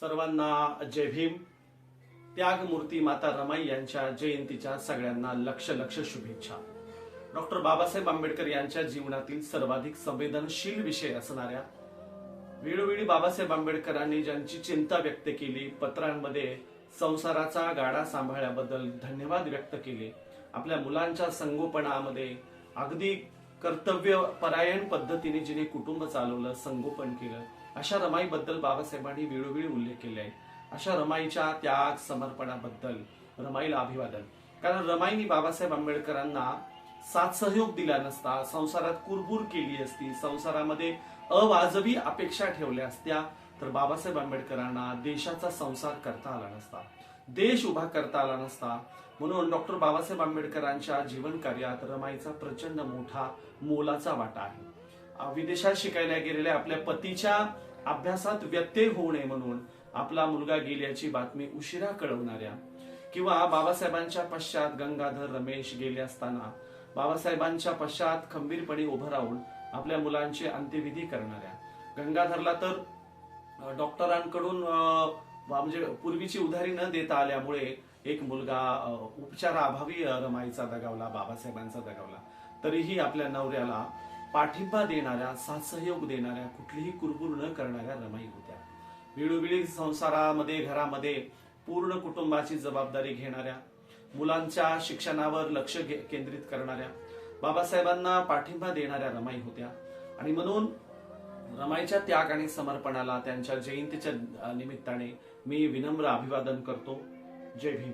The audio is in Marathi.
सर्वांना जय भीम. त्यागमूर्ती माता रमाई यांच्या जयंतीच्या सगळ्यांना लक्ष लक्ष शुभेच्छा. डॉक्टर बाबासाहेब आंबेडकर यांच्या जीवनातील सर्वाधिक संवेदनशील विषय असणाऱ्या वेळोवेळी बाबासाहेब आंबेडकरांनी ज्यांची चिंता व्यक्त केली पत्रांमध्ये संसाराचा गाडा सांभाळल्याबद्दल धन्यवाद व्यक्त केले आपल्या मुलांच्या संगोपनामध्ये अगदी कर्तव्य परायण पद्धतीने जिने कुटुंब चालवलं संगोपन केलं अशा रमाईबद्दल बाबासाहेबांनी वेळोवेळी उल्लेख केले आहे अशा रमाईच्या त्याग समर्पणाबद्दल रमाईला अभिवादन. कारण रमाईनी बाबासाहेब आंबेडकरांना साथ सहयोग दिला नसता संसारात कुरबुर केली असती संसारामध्ये अवाजवी अपेक्षा ठेवल्या असत्या तर बाबासाहेब आंबेडकरांना देशाचा संसार करता आला नसता. देश उभा करता आला नसता म्हणून डॉक्टर बाबासाहेब आंबेडकरांच्या जीवन कार्यात रमाईचा प्रचंड मोठा मोलाचा वाटा आहे. विदेशात शिकायला गेलेल्या आपल्या पतीच्या अभ्यासात व्यत्यय होऊ नये म्हणून आपला मुलगा गेल्याची बातमी उशिरा कळवणाऱ्या किंवा बाबासाहेबांच्या पश्चात गंगाधर रमेश गेले असताना बाबासाहेबांच्या पश्चात खंबीरपणे उभं राहून आपल्या मुलांची अंत्यविधी करणाऱ्या. गंगाधरला तर डॉक्टरांकडून म्हणजे पूर्वीची उधारी न देता आल्यामुळे एक मुलगा उपचाराअभावी रमाईचा दगावला बाबासाहेबांचा दगावला. तरीही आपल्या नवऱ्याला पाठिंबा देणाऱ्या साथ सहयोग देणाऱ्या कुठलीही कुरबुर न करणाऱ्या रमाई होत्या. वेळोवेळी संसारामध्ये घरामध्ये पूर्ण कुटुंबाची जबाबदारी घेणाऱ्या मुलांच्या शिक्षणावर लक्ष केंद्रित करणाऱ्या बाबासाहेबांना पाठिंबा देणाऱ्या रमाई होत्या. आणि म्हणून रमाईच्या त्याग आणि समर्पणाला त्यांच्या जयंतीच्या निमित्ताने मी विनम्र अभिवादन करतो. जय भीम.